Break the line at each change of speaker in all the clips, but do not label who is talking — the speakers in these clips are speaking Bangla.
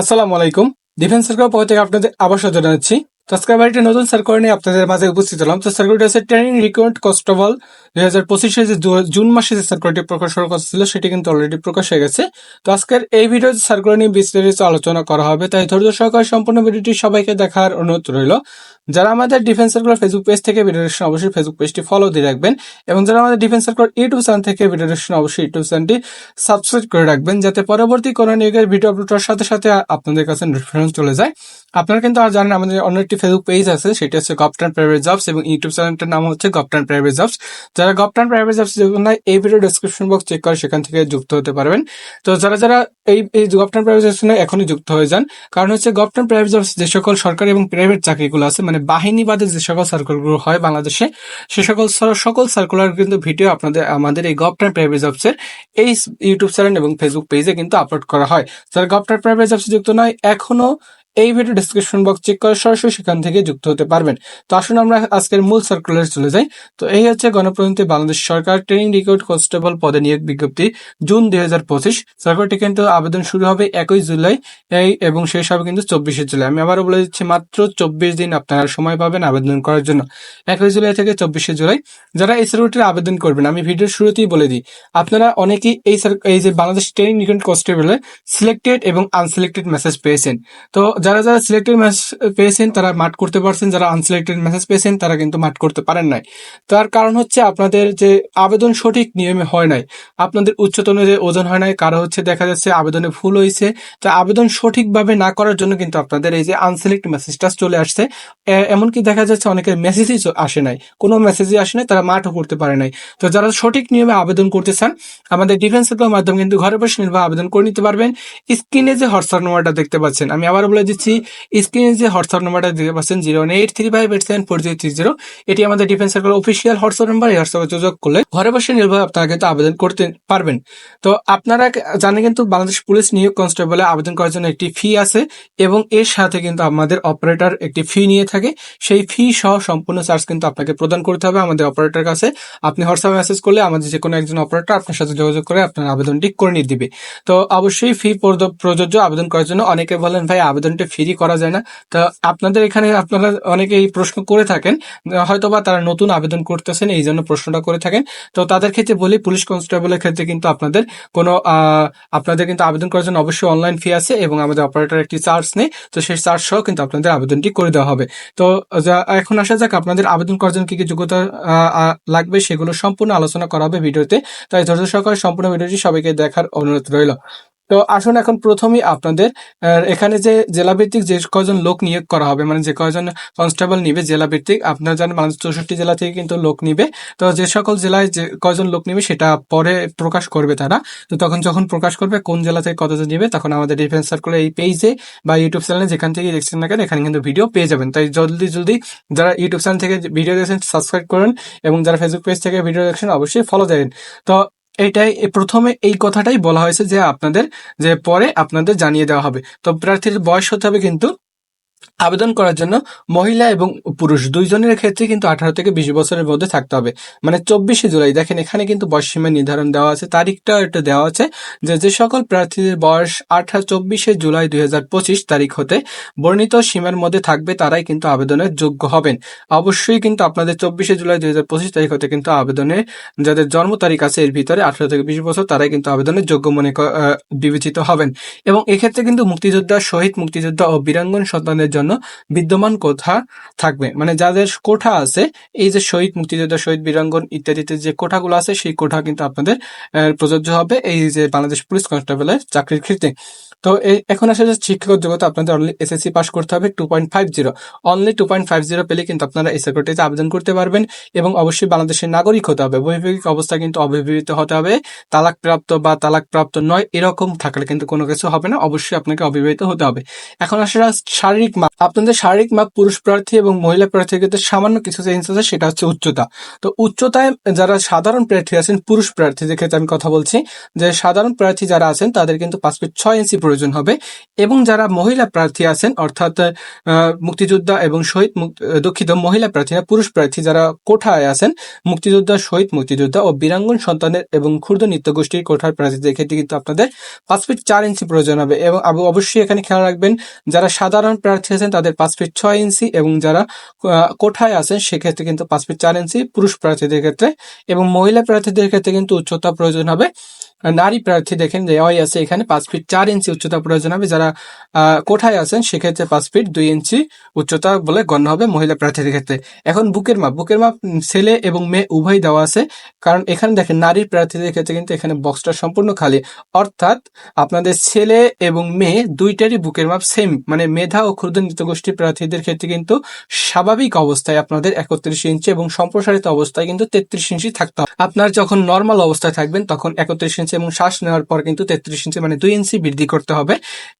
আসসালামু আলাইকুম। ডিফেন্স সার্কেল পক্ষ থেকে আপনাদের আবার সাথে জানাচ্ছি। তো আজকে আবার একটা নতুন সার্কেল নিয়ে আপনাদের মাঝে উপস্থিত হলাম। তো সার্কেলটি হচ্ছে ট্রেনিং রিক্রুটমেন্ট কনস্টেবল দুই হাজার পঁচিশে যে জুন মাসে যে সার্কেলটি প্রকাশ করা ছিল, সেটি কিন্তু অলরেডি প্রকাশ হয়ে গেছে। তো আজকের এই ভিডিও সার্কেল নিয়ে বিস্তারিত আলোচনা করা হবে, তাই ধৈর্য সহকারে সম্পূর্ণ ভিডিওটি সবাইকে দেখার অনুরোধ রইল যারা আমাদের ডিফেন্স সার্কেল ফেসবুক পেজ থেকে ভিডিও অবশ্যই ফেসবুক পেজটি ফলো দিয়ে রাখবেন এবং যারা আমাদের ডিফেন্স সার্কেল ইউটিউব চ্যানেল থেকে ভিডিও দেখছেন, অবশ্যই ইউটিউব চ্যানেলটি সাবস্ক্রাইব করে রাখবেন, যাতে পরবর্তী কোনো নিয়োগের ভিডিও আপলোড সাথে সাথে আপনাদের কাছে নোটিফিকেশন চলে যায়। আপনারা কিন্তু আর জানেন আমাদের অন্য একটি ফেসবুক পেজ আছে, সেটি হচ্ছে গভটান প্রাইভেট জবস এবং ইউটিউব চ্যানেলটার নাম হচ্ছে গভটান প্রাইভেট জবস যারা গভটান প্রাইভেট জবস যখন এই ভিডিও ডিসক্রিপশন বক্স চেক করে, সেখান থেকে যুক্ত হতে পারবেন। তো যারা যারা এই এই গভটান প্রাইভেট জবস এখনই যুক্ত হয়ে যান, কারণ হচ্ছে গভটান প্রাইভেট জবস যে সকল সরকারি এবং প্রাইভেট চাকরিগুলো আছে মানে বাহিনী বাদে যে সকল সার্কুলগুলো হয় বাংলাদেশে, সে সকল সকল সার্কুলার কিন্তু ভিডিও আপনাদের, আমাদের এই গভটান প্রাইভেট জবসের এই ইউটিউব চ্যানেল এবং ফেসবুক পেজে কিন্তু আপলোড করা হয়। যারা গভটান প্রাইভেট জবসে যুক্ত নয়, এখনও এই ভিডিও ডিসক্রিপশন বক্স চেক করে সরাসরি সেখান থেকে যুক্ত হতে পারবেন। তো আসুন আমরা আজকের মূল সার্কুলারে চলে যাই। তো এই হচ্ছে গণপ্রজাতন্ত্রী বাংলাদেশ সরকার ট্রেনিং রিক্রুট কনস্টেবল পদে নিয়োগ বিজ্ঞপ্তি, জুন দুই হাজার পঁচিশ। সার্কুলারটি কিন্তু আবেদন শুরু হবে একই জুলাই, এই এবং শেষ হবে কিন্তু চব্বিশে জুলাই। আমি আবারও বলে দিচ্ছি, মাত্র চব্বিশ দিন আপনারা সময় পাবেন আবেদন করার জন্য। একই জুলাই থেকে চব্বিশে জুলাই। যারা এই সার্কুলারটির আবেদন করবেন, আমি ভিডিওর শুরুতেই বলে দিই, আপনারা অনেকেই এই এই যে বাংলাদেশ ট্রেনিং রিক্রুট কনস্টেবলে সিলেক্টেড এবং আনসিলেক্টেড মেসেজ পেয়েছেন। তো যারা যারা সিলেক্টেড মেসেজ পেয়েছেন তারা মাঠ করতে পারছেন, যারা আনসিলেক্টেড মেসেজ পেয়েছেন তারা কিন্তু মাঠ করতে পারেন নাই। তার কারণ হচ্ছে আপনাদের যে আবেদন সঠিক নিয়মে হয় নাই, আপনাদের উচ্চতন যে ওজন হয় নাই কারও হচ্ছে দেখা যাচ্ছে আবেদনে ভুল হয়েছে। তো আবেদন সঠিকভাবে না করার জন্য কিন্তু আপনাদের এই যে আনসিলেক্ট মেসেজটা চলে আসছে। এমনকি দেখা যাচ্ছে অনেকের মেসেজই আসে নাই। কোনো মেসেজই আসে নাই, তারা মাঠও করতে পারে নাই। তো যারা সঠিক নিয়মে আবেদন করতে চান, আমাদের ডিফেন্স মাধ্যমে কিন্তু ঘরে বসে নির্বাহ আবেদন করে নিতে পারবেন। স্ক্রিনে যে হোয়াটসঅ্যাপ নাম্বারটা দেখতে পাচ্ছেন, আমি আবার বলে দিচ্ছি স্ক্রিনে যে হোয়াটসঅ্যাপ নাম্বারটা দেখতে পাচ্ছেন, zero one eight three five eight seven four zero three zero, এটি আমাদের Defence Circle official WhatsApp number, এই হোয়াটসঅ্যাপে যোগাযোগ করলে ঘরে বসে নির্ভর আপনারা কিন্তু আবেদন করতে পারবেন। তো আপনারা জানেন কিন্তু বাংলাদেশ পুলিশ নিয়োগ কনস্টেবলে আবেদন করার জন্য একটি ফি আছে এবং এর সাথে কিন্তু আমাদের অপারেটর একটি ফি নিয়ে থাকে। সেই ফি সহ সম্পূর্ণ চার্জ কিন্তু আপনাকে প্রদান করতে হবে আমাদের অপারেটর কাছে। আপনি হোয়াটসঅ্যাপ মেসেজ করলে আমাদের যে কোনো একজন অপারেটর আপনার সাথে যোগাযোগ করে আপনার আবেদনটি করে নিয়ে দিবে। তো অবশ্যই ফি প্রযোজ্য আবেদন করার জন্য অনেকে বলেন, ভাই, আবেদনটা ফ্রি করা যায় না। তো আপনাদের এখানে আপনারা অনেকে এই প্রশ্ন করে থাকেন, হয়তোবা তারা নতুন আবেদন করতেছেন, এই জন্য প্রশ্নটা করে থাকেন। তো তাদের ক্ষেত্রে বলি, পুলিশ কনস্টেবলের ক্ষেত্রে কিন্তু আপনাদের কোনো আপনাদের কিন্তু আবেদন করার জন্য অবশ্যই অনলাইন ফি আছে এবং আমাদের অপারেটর একটি চার্জ নেই। তো সেই চার্জ সহ কিন্তু আপনাদের আবেদনটি করে দেওয়া হবে। তো এখন আসা যাক আপনাদের আবেদন করার জন্য কি কি যোগ্যতা লাগবে সেগুলো সম্পূর্ণ আলোচনা করা হবে ভিডিওতে। তাই ধৈর্য সহকারে সম্পূর্ণ ভিডিওটি সবাইকে দেখার অনুরোধ রইল। তো আসুন এখন প্রথমেই আপনাদের এখানে যে জেলাভিত্তিক যে কজন লোক নিয়োগ করা হবে মানে যে কয়জন কনস্টেবল নিবে জেলাভিত্তিক, আপনারা জানেন বাংলাদেশ চৌষট্টি জেলা থেকে কিন্তু লোক নিবে। তো যে সকল জেলায় যে কয়জন লোক নিবে সেটা পরে প্রকাশ করবে তারা। তো তখন যখন প্রকাশ করবে কোন জেলা থেকে কতজন নিবে, তখন আমাদের ডিফেন্স সার্কুলার এই পেজে বা ইউটিউব চ্যানেলে যেখান থেকে দেখছেন না কেন, এখানে কিন্তু ভিডিও পেয়ে যাবেন। তাই জলদি জলদি যারা ইউটিউব চ্যানেল থেকে ভিডিও দেখছেন সাবস্ক্রাইব করুন এবং যারা ফেসবুক পেজ থেকে ভিডিও দেখছেন, অবশ্যই ফলো দেবেন তো এটাই প্রথমে এই কথাটাই বলা হয়েছে যে আপনাদের, যে পরে আপনাদের জানিয়ে দেওয়া হবে। তো প্রার্থীর বয়স হতে হবে কিন্তু আবেদন করার জন্য মহিলা এবং পুরুষ দুইজনের ক্ষেত্রে কিন্তু আঠারো থেকে বিশ বছরের মধ্যে থাকতে হবে। মানে চব্বিশে জুলাই, দেখেন এখানে কিন্তু বয়সসীমা নির্ধারণ দেওয়া আছে তারিখটা এটা দেওয়া আছে যে যে সকল প্রার্থীদের বয়স আঠারো, চব্বিশে জুলাই দুই হাজার পঁচিশ তারিখ হতে বর্ণিত সীমার মধ্যে থাকবে, তারাই কিন্তু আবেদনের যোগ্য হবেন। অবশ্যই কিন্তু আপনাদের চব্বিশে জুলাই দুই হাজার পঁচিশ তারিখ হতে কিন্তু আবেদনে যাদের জন্ম তারিখ আছে, এর ভিতরে আঠারো থেকে বিশ বছর, তারাই কিন্তু আবেদনের যোগ্য মনে বিবেচিত হবেন। এবং এক্ষেত্রে কিন্তু মুক্তিযোদ্ধা, শহীদ মুক্তিযোদ্ধা ও বীরাঙ্গন সন্তানদের জন্য বিদ্যমান কোঠা থাকবে। মানে যাদের কোঠা আছে, এই যে শহীদ মুক্তিযোদ্ধা, শহীদ বীরাঙ্গন ইত্যাদিতে যে কোঠাগুলো আছে, সেই কোঠা কিন্তু আপনাদের প্রযোজ্য হবে এই যে বাংলাদেশ পুলিশ কনস্টেবলের চাকরির ক্ষেত্রে। তো এখন আসা যাচ্ছে শিক্ষাগত যোগ্যতা আপনাদের অনলি এসএসসি পাস করতে হবে two point five zero only two point five zero পেলে কিন্তু আপনারা এই সেক্রেটারিতে আবেদন করতে পারবেন এবং অবশ্যই বাংলাদেশের নাগরিক হতে হবে। বৈবাহিক অবস্থা কিন্তু অবিবাহিত হতে হবে। তালাকপ্রাপ্ত বা তালাকপ্রাপ্ত নয় এরকম থাকলে কিন্তু কোনো কিছু হবে না। অবশ্যই আপনাকে অবিবাহিত হতে হবে। এখন আসলে শারীরিক মাপ। আপনাদের শারীরিক মাপ, পুরুষ প্রার্থী এবং মহিলা প্রার্থীর ক্ষেত্রে সামান্য কিছু চেঞ্জ আছে, সেটা হচ্ছে উচ্চতা। তো উচ্চতায় যারা সাধারণ প্রার্থী আছেন, পুরুষ প্রার্থীদের ক্ষেত্রে আমি কথা বলছি, যে সাধারণ প্রার্থী যারা আছেন, তাদের কিন্তু পাঁচ ফিট ছয় ইঞ্চি প্রয়োজন হবে। এবং যারা মহিলা প্রার্থী আছেন, অর্থাৎ মুক্তিযোদ্ধা এবং শহীদ দুঃখিত, মহিলা প্রার্থীরা পুরুষ প্রার্থী যারা কোঠায় আছেন, মুক্তিযোদ্ধা, শহীদ মুক্তিযোদ্ধা ও বীরাঙ্গন সন্তানের এবং ক্ষুদ্র নৃত্য গোষ্ঠীর কোঠার প্রার্থীদের ক্ষেত্রে কিন্তু আপনাদের পাঁচ ফিট চার ইঞ্চি প্রয়োজন হবে। এবং অবশ্যই এখানে খেয়াল রাখবেন, যারা সাধারণ প্রার্থী আছেন তাদের পাঁচ ফিট ছয় ইঞ্চি এবং যারা কোঠায় আছেন সেক্ষেত্রে কিন্তু পাঁচ ফিট চার ইঞ্চি, পুরুষ প্রার্থীদের ক্ষেত্রে এবং মহিলা প্রার্থীদের ক্ষেত্রে কিন্তু উচ্চতা প্রয়োজন হবে নারী প্রার্থী দেখেন দেওয়াই আছে এখানে, পাঁচ ফিট চার ইঞ্চি উচ্চতা প্রয়োজন হবে। যারা কোঠায় আছেন, সেক্ষেত্রে পাঁচ ফিট দুই ইঞ্চি উচ্চতা বলে গণ্য হবে মহিলা প্রার্থীদের ক্ষেত্রে। এখন বুকের মাপ বুকের মাপ ছেলে এবং মেয়ে উভয় দেওয়া আছে। কারণ এখানে দেখেন, নারী প্রার্থীদের ক্ষেত্রে কিন্তু এখানে বক্সটা সম্পূর্ণ খালি। অর্থাৎ আপনাদের ছেলে এবং মেয়ে দুইটারই বুকের মাপ সেম মানে মেধা ও ক্ষুদ্র নৃত্যগোষ্ঠী প্রার্থীদের ক্ষেত্রে কিন্তু স্বাভাবিক অবস্থায় আপনাদের একত্রিশ ইঞ্চি এবং সম্প্রসারিত অবস্থায় কিন্তু তেত্রিশ ইঞ্চি থাকতে হবে। আপনার যখন নর্মাল অবস্থায় থাকবেন, তখন একত্রিশ ইঞ্চি এবং শ্বাস নেওয়ার পর কিন্তু তেত্রিশ ইঞ্চি মানে দুই ইঞ্চি বৃদ্ধি করতে হবে।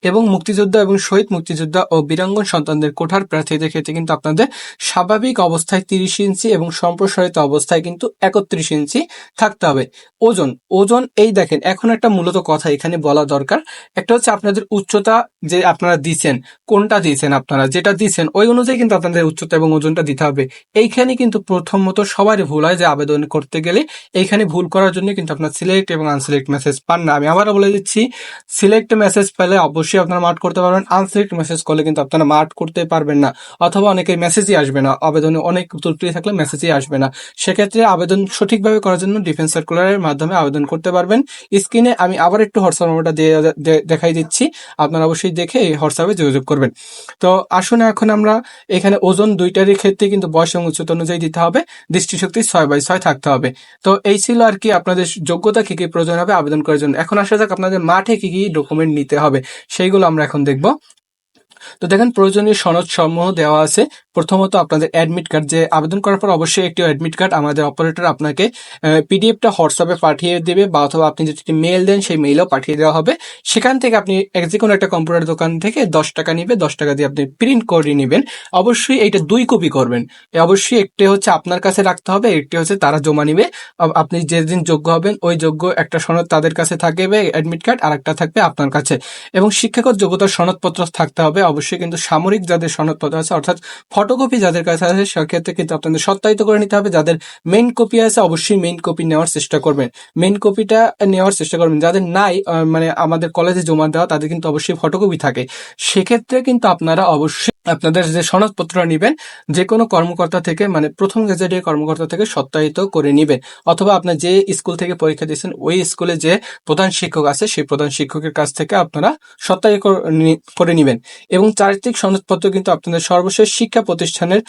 এবং মুক্তিযোদ্ধা এবং শহীদ মুক্তিযোদ্ধা ও বীরাঙ্গন সন্তানদের কোঠার প্রার্থীদের ক্ষেত্রে কিন্তু আপনাদের স্বাভাবিক অবস্থায় তিরিশ ইঞ্চি এবং সম্প্রসারিত অবস্থায় কিন্তু একত্রিশ ইঞ্চি থাকতে হবে। ওজন ওজন এই দেখেন, এখন একটা মূলত কথা এখানে বলা দরকার। একটা হচ্ছে আপনাদের উচ্চতা যে আপনারা দিচ্ছেন, কোনটা দিয়েছেন আপনারা, যেটা দিচ্ছেন, ওই অনুযায়ী কিন্তু আপনাদের উচ্চতা এবং ওজনটা দিতে হবে। এইখানে কিন্তু প্রথমত সবারই ভুল হয় যে আবেদন করতে গেলে, এইখানে ভুল করার জন্য কিন্তু আপনার সিলেক্ট এবং আনসিলেক্ট মেসেজ পান না। আমি আবারও বলে দিচ্ছি সিলেক্ট মেসেজ পেলে অবশ্যই আপনারা মার্ট করতে পারবেন। আনসিলেক্ট মেসেজ করলে কিন্তু আপনারা মার্ক করতে পারবেন না। অথবা অনেকে মেসেজই আসবে না। আবেদনে অনেক ত্রুটি থাকলে মেসেজই আসবে না। সেক্ষেত্রে আবেদন সঠিকভাবে করার জন্য ডিফেন্স সার্কুলারের মাধ্যমে আবেদন করতে পারবেন। স্ক্রিনে আমি আবার একটু হোয়াটসঅ্যাপ নম্বরটা দিয়ে দেখাই দিচ্ছি। আপনারা অবশ্যই দেখে এই হোয়াটসঅ্যাপে যোগাযোগ করবেন। তো আসুন এখন আমরা এখানে ওজন দুইটারই ক্ষেত্রে কিন্তু বয়স এবং উচ্চতা অনুযায়ী দিতে হবে। দৃষ্টিশক্তি ছয় বাই ছয় থাকতে হবে। তো এই ছিল আর কি আপনাদের যোগ্যতা কি কি প্রয়োজন হবে। আবেদন করার জন্য? এখন আসা যাক আপনাদের মাঠে কি কি ডকুমেন্ট নিতে হবে। সেইগুলো আমরা এখন দেখব। তো দেখেন, প্রয়োজনীয় সনদ সমূহ দেওয়া আছে। প্রথমত আপনাদের অ্যাডমিট কার্ড যে আবেদন করার পর অবশ্যই একটি অ্যাডমিট কার্ড আমাদের অপারেটর আপনাকে পিডিএফটা হোয়াটসঅ্যাপে পাঠিয়ে দেবে বা অথবা আপনি যদি মেল দেন, সেই মেইলও পাঠিয়ে দেওয়া হবে। সেখান থেকে আপনি যে কোনো একটা কম্পিউটার দোকান থেকে দশ টাকা নিবে দশ টাকা দিয়ে আপনি প্রিন্ট করে নেবেন। অবশ্যই এইটা দুই কপি করবেন। অবশ্যই একটি হচ্ছে আপনার কাছে রাখতে হবে, একটি হচ্ছে তারা জমা নিবে। আপনি যেদিন যোগ্য হবেন, ওই যোগ্য একটা সনদ তাদের কাছে থাকবে অ্যাডমিট কার্ড আর একটা থাকবে আপনার কাছে। এবং শিক্ষাগত যোগ্যতার সনদপত্র থাকতে হবে অবশ্যই কিন্তু সামরিক যাদের সনদপত্র আছে, অর্থাৎ ফটোকপি যাদের কাছে আছে, সেক্ষেত্রে কিন্তু আপনাদের সত্যায়িত করে নিতে হবে। যাদের মেন কপি আছে, অবশ্যই মেন কপি নেওয়ার চেষ্টা করবেন। মেন কপিটা নেওয়ার চেষ্টা করবেন। যাদের নাই মানে আমাদের কলেজে জমা দেওয়া, তাদের কিন্তু অবশ্যই ফটোকপি থাকে। সেক্ষেত্রে কিন্তু আপনারা অবশ্যই আপনাদের যে সনদপত্র নেবেন যে কোনো কর্মকর্তা থেকে মানে প্রথম গেজেটের কর্মকর্তা থেকে সত্যায়িত করে নেবেন। অথবা আপনার যে স্কুল থেকে পরীক্ষা দিয়েছেন, ওই স্কুলে যে প্রধান শিক্ষক আছে, সেই প্রধান শিক্ষকের কাছ থেকে আপনারা সত্যায়িত করে নেবেন। এবং চারিত্রিক সনদপত্র কিন্তু আপনাদের সর্বশেষ শিক্ষা প্রতিষ্ঠানের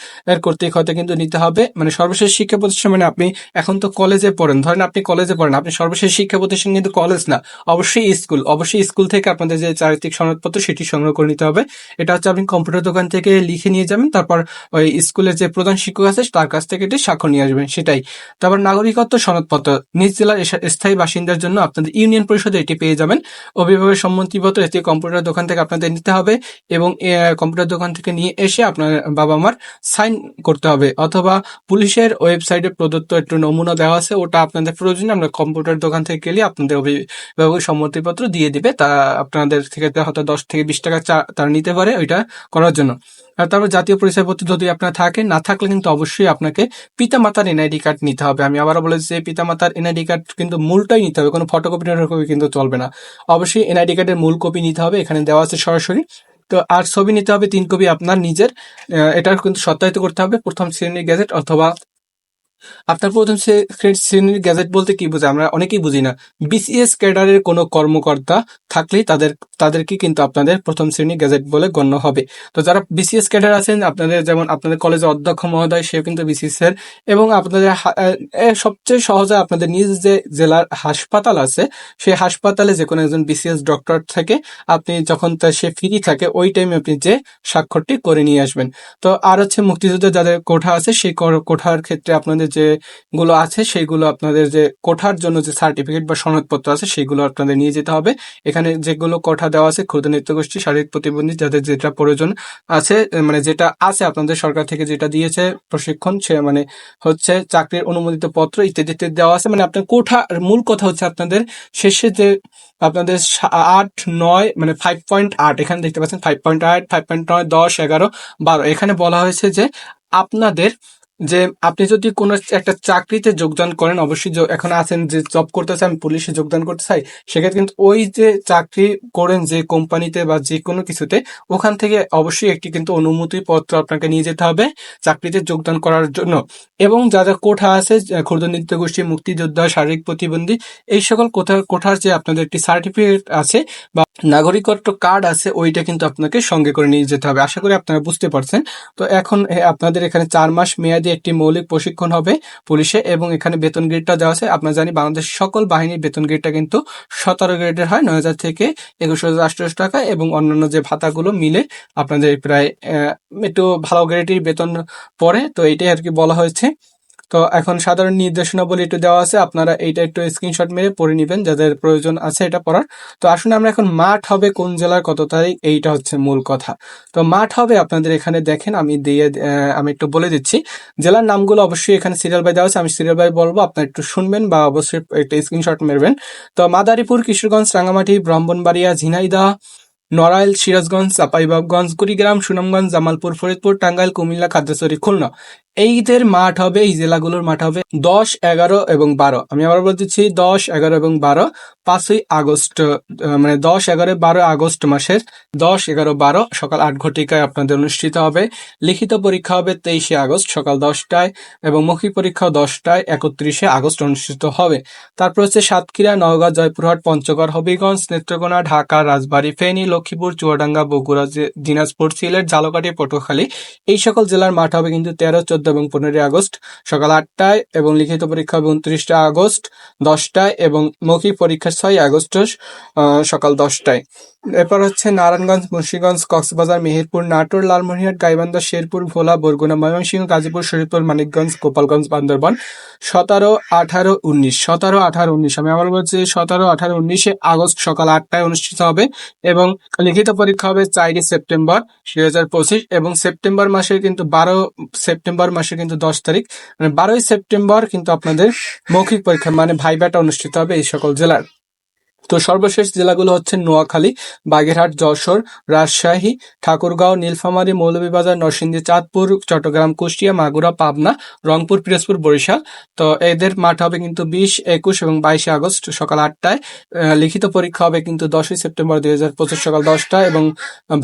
কর্তৃক হতে কিন্তু নিতে হবে। মানে সর্বশেষ শিক্ষা প্রতিষ্ঠান মানে আপনি এখন তো কলেজে পড়েন। ধরেন আপনি কলেজে পড়েন, আপনি সর্বশেষ শিক্ষা প্রতিষ্ঠান কিন্তু কলেজ না, অবশ্যই স্কুল। অবশ্যই স্কুল থেকে আপনাদের যে চারিত্রিক সনদপত্র, সেটি সংগ্রহ করে নিতে হবে। এটা হচ্ছে আপনি কম্পিউটার দোকান থেকে লিখে নিয়ে যাবেন, তারপর ওই স্কুলের যে প্রধান শিক্ষক আছে তার কাছ থেকে এটি স্বাক্ষর নিয়ে আসবেন, সেটাই। তারপর নাগরিকত্ব সনদপত্র, নিজ জেলার স্থায়ী বাসিন্দার জন্য আপনাদের ইউনিয়ন পরিষদে এটি পেয়ে যাবেন। অভিভাবক সম্মতিপত্র এটি কম্পিউটার দোকান থেকে আপনাদের নিতে হবে এবং কম্পিউটার দোকান থেকে নিয়ে এসে আপনার বাবা মার সাইন করতে হবে অথবা পুলিশের ওয়েবসাইটে প্রদত্ত একটু নমুনা দেওয়া আছে, ওটা আপনাদের প্রয়োজনে আমরা কম্পিউটার দোকান থেকে গেলে আপনাদের অভিভাবক সম্মতিপত্র দিয়ে দিবে। তা আপনাদের থেকে হয়তো দশ থেকে বিশ টাকা তারা নিতে পারে ওইটা করার জন্য। আর তারপর জাতীয় পরিচয়পত্র যদি আপনার থাকে, না থাকলে কিন্তু অবশ্যই আপনাকে পিতামাতার এনআইডি কার্ড নিতে হবে। আমি আবারও বলেছি যে পিতামাতার এনআইডি কার্ড কিন্তু মূলটাই নিতে হবে, কোনো ফটোকপি কপি কিন্তু চলবে না। অবশ্যই এনআইডি কার্ডের মূল কপি নিতে হবে, এখানে দেওয়া আছে সরাসরি। তো আর ছবি নিতে হবে, তিন কপি আপনার নিজের এটা কিন্তু সত্যায়িত করতে হবে। প্রথম শ্রেণির গ্যাজেট অথবা আপনার প্রথম শ্রেণির গ্যাজেট বলতে কি বোঝায়? আমরা অনেকেই বুঝি না। বিসিএস ক্যাডারের কোনো কর্মকর্তা থাকলেই তাদের, তাদেরকে কিন্তু আপনাদের প্রথম শ্রেণির গ্যাজেট বলে গণ্য হবে। তো যারা বিসিএস ক্যাডার আছেন, আপনাদের যেমন আপনাদের কলেজের অধ্যক্ষ মহোদয়, সেও কিন্তু বিসিএস এর। এবং আপনাদের সবচেয়ে সহজে আপনাদের নিজ যে জেলার হাসপাতাল আছে, সেই হাসপাতালে যে কোনো একজন বিসিএস ডক্টর থাকে আপনি যখন তার সে ফ্রি থাকে, ওই টাইমে আপনি যে স্বাক্ষরটি করে নিয়ে আসবেন। তো আর হচ্ছে মুক্তিযুদ্ধ যাদের কোঠা আছে, সেই কোঠার ক্ষেত্রে আপনাদের যেগুলো আছে সেইগুলো আপনাদের যে কোঠার জন্য যে সার্টিফিকেট বা সনদপত্র আছে, সেগুলো আপনাদের নিয়ে যেতে হবে। এখানে যেগুলো কোঠা দেওয়া আছে, ক্ষুদ্র নৃত্যগোষ্ঠী, শারীরিক প্রতিবন্ধী, যাদের যেটা প্রয়োজন আছে মানে যেটা আছে আপনাদের সরকার থেকে যেটা দিয়েছে প্রশিক্ষণ, সে মানে হচ্ছে চাকরির অনুমোদিত পত্র ইত্যাদি ইত্যাদি দেওয়া আছে। মানে আপনার কোঠা মূল কথা হচ্ছে আপনাদের শেষে যে আপনাদের আট, নয় মানে ফাইভ পয়েন্ট আট, এখানে দেখতে পাচ্ছেন ফাইভ পয়েন্ট আট ফাইভ পয়েন্ট নয়, দশ, এগারো, বারো। এখানে বলা হয়েছে যে আপনাদের যে আপনি যদি কোনো একটা চাকরিতে যোগদান করেন, অবশ্যই এখন আছেন যে জব করতে চান, পুলিশে যোগদান করতে চাই, সেক্ষেত্রে কিন্তু ওই যে চাকরি করেন যে কোম্পানিতে বা যে কোনো কিছুতে, ওখান থেকে অবশ্যই একটি কিন্তু অনুমতি পত্র আপনাকে নিয়ে যেতে হবে চাকরিতে যোগদান করার জন্য। এবং যাদের কোঠা আছে যে ক্ষুদ্র নৃত্য গোষ্ঠী মুক্তিযোদ্ধা, শারীরিক প্রতিবন্ধী, এই সকল কোঠা কোঠার যে আপনাদের একটি সার্টিফিকেট আছে বা নাগরিকত্ব কার্ড আছে, ওইটা কিন্তু আপনাকে সঙ্গে করে নিয়ে যেতে হবে। আশা করি আপনারা বুঝতে পারছেন। তো এখন আপনাদের এখানে চার মাস মেয়াদি একটি মৌলিক প্রশিক্ষণ হবে পুলিশে এবং এখানে বেতন গ্রেডটা দেওয়া আছে। আপনারা জানি বাংলাদেশ সকল বাহিনীর বেতন গ্রেডটা কিন্তু সতেরো গ্রেডের হয়, নয় হাজার থেকে একুশ হাজার আটশোশো টাকা এবং অন্যান্য যে ভাতাগুলো মিলে আপনাদের প্রায় একটু ভালো গ্রেডের বেতন পড়ে। তো এটাই আর কি বলা হয়েছে। তো এখন সাধারণ নির্দেশনাবলী একটু দেওয়া আছে, আপনারা এইটা একটু স্ক্রিনশট মেরে পড়ে নেবেন, যাদের প্রয়োজন আছে এটা পড়ার। তো আসলে আমরা এখন মাঠ হবে কোন জেলার কত তারিখ, এইটা হচ্ছে মূল কথা। তো মাঠ হবে আপনাদের এখানে দেখেন, আমি দিয়ে আমি একটু বলে দিচ্ছি। জেলার নামগুলো অবশ্যই এখানে সিরিয়াল বাই দেওয়া আছে, আমি সিরিয়াল বাই বলব, আপনারা একটু শুনবেন বা অবশ্যই একটা স্ক্রিনশট মেরবেন। তো মাদারীপুর, কিশোরগঞ্জ রাঙামাটি ব্রাহ্মণবাড়িয়া, ঝিনাইদহ, নড়াইল, সিরাজগঞ্জ, চাঁপাইবাবগঞ্জ, কুড়িগ্রাম, সুনামগঞ্জ, জামালপুর, ফরিদপুর, টাঙ্গাইল, কুমিল্লা খাগড়াছড়ি খুলনা। এইদের মাঠ হবে, এই জেলাগুলোর মাঠ হবে দশ, এগারো এবং বারো। আমি আবার বলে দিচ্ছি, দশ, এগারো এবং বারো, পাঁচই আগস্ট মানে দশ, এগারো, বারো আগস্ট মাসের দশ, এগারো, বারো সকাল আট ঘটিকায় আপনাদের অনুষ্ঠিত হবে। লিখিত পরীক্ষা হবে তেইশে আগস্ট সকাল দশটায় এবং মৌখিক পরীক্ষা দশটায় একত্রিশে আগস্ট অনুষ্ঠিত হবে। তারপর হচ্ছে সাতক্ষীরা, নওগাঁ, জয়পুরহাট, পঞ্চগড়, হবিগঞ্জ, নেত্রকোনা, ঢাকা, রাজবাড়ী, ফেনী, লক্ষ্মীপুর, চুয়াডাঙ্গা, বগুড়া দিনাজপুর, সিলেট ঝালকাঠি পটুয়াখালী, এই সকল জেলার মাঠ হবে কিন্তু তেরো, চোদ্দ এবং পনেরোই আগস্ট, সকাল আটটায় এবং লিখিত পরীক্ষা হবে উনত্রিশটা আগস্ট, দশটায় এবং মৌখিক পরীক্ষা ছয় আগস্ট সকাল দশটায়। এরপর হচ্ছে নারায়ণগঞ্জ, মুন্সিগঞ্জ, কক্সবাজার, মেহেরপুর, নাটোর, লালমনিরহাট, গাইবান্ধা, শেরপুর, ভোলা, বরগুনা, ময়মনসিংহ, গাজীপুর শরীরপুর মানিকগঞ্জ, গোপালগঞ্জ, বান্দরবান। সতেরো, আঠারো, উনিশ। সতেরো, আঠারো, উনিশ। আমি আবার বলছি, সতেরো, আঠারো, উনিশে আগস্ট সকাল আটটায় অনুষ্ঠিত হবে এবং লিখিত পরীক্ষা হবে চারই সেপ্টেম্বর দুই হাজার পঁচিশ এবং সেপ্টেম্বর মাসের কিন্তু বারো সেপ্টেম্বর মাসের কিন্তু দশ তারিখ মানে বারোই সেপ্টেম্বর কিন্তু আপনাদের মৌখিক পরীক্ষা মানে ভাইবাটা অনুষ্ঠিত হবে এই সকল জেলার। তো সর্বশেষ জেলাগুলো হচ্ছে নোয়াখালী, বাগেরহাট, যশোর, রাজশাহী, ঠাকুরগাঁও, নীলফামারী, মৌলভীবাজার, নরসিংদী, চাঁদপুর, চট্টগ্রাম, কুষ্টিয়া, মাগুরা, পাবনা, রংপুর, পিরোজপুর, বরিশাল। তো এদের মাঠ হবে কিন্তু বিশ, একুশ এবং বাইশে আগস্ট সকাল আটটায়। লিখিত পরীক্ষা হবে কিন্তু দশই সেপ্টেম্বর দুই হাজার পঁচিশ সকাল দশটায় এবং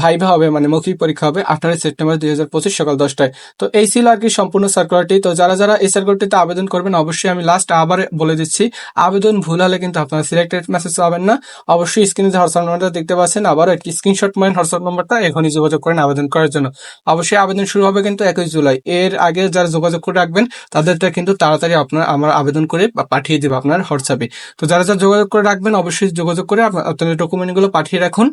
ভাইভা হবে মানে মৌখিক পরীক্ষা হবে আঠারোই সেপ্টেম্বর দুই হাজার পঁচিশ সকাল দশটায়। তো এই ছিল আর কি সম্পূর্ণ সার্কুলারটি তো যারা যারা এই সার্কুলারটিতে আবেদন করবেন, অবশ্যই আমি লাস্ট আবার বলে দিচ্ছি, আবেদন ভুল হলে কিন্তু আপনারা সিলেক্টেড মেসেজ পাবেন না। অবশ্যই স্ক্রিনে যে হোয়াটসঅ্যাপ নাম্বারটা দেখতে পাচ্ছেন আবার একটি স্ক্রিনশট মারেন হোয়াটসঅ্যাপ নাম্বারটা এখনই যোগাযোগ করেন আবেদন করার জন্য। অবশ্যই আবেদন শুরু হবে কিন্তু একই জুলাই। এর আগে যারা যোগাযোগ করে রাখবেন, তাদেরটা কিন্তু তাড়াতাড়ি আপনার, আমার আবেদন করে পাঠিয়ে দেবে আপনার হোয়াটসঅ্যাপে তো যারা যারা যোগাযোগ করে রাখবেন, অবশ্যই যোগাযোগ করে আপনা- আপনাদের ডকুমেন্টগুলো পাঠিয়ে রাখুন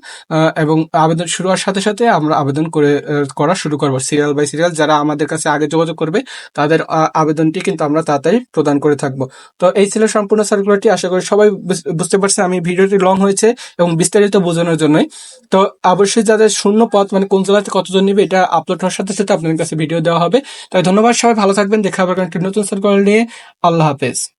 এবং আবেদন শুরু হওয়ার সাথে সাথে আমরা আবেদন করে করা শুরু করব। সিরিয়াল বাই সিরিয়াল যারা আমাদের কাছে আগে যোগাযোগ করবে, তাদের আবেদনটি কিন্তু আমরা তাড়াতাড়ি প্রদান করে থাকব। তো এই ছিল সম্পূর্ণ সার্কুলারটি আশা করি সবাই বুঝতে পারছেন, আমি ভিডিওটি লং হয়েছে এবং বিস্তারিত বোঝানোর জন্যই। তো অবশ্যই যাদের শূন্য পথ মানে কোন জেলাতে কতজন নেবে, এটা আপলোড হওয়ার সাথে সাথে আপনাদের কাছে ভিডিও দেওয়া হবে। তাই ধন্যবাদ সবাই, ভালো থাকবেন, দেখা হবে একটি নতুন সার্কল নিয়ে। আল্লাহ হাফেজ।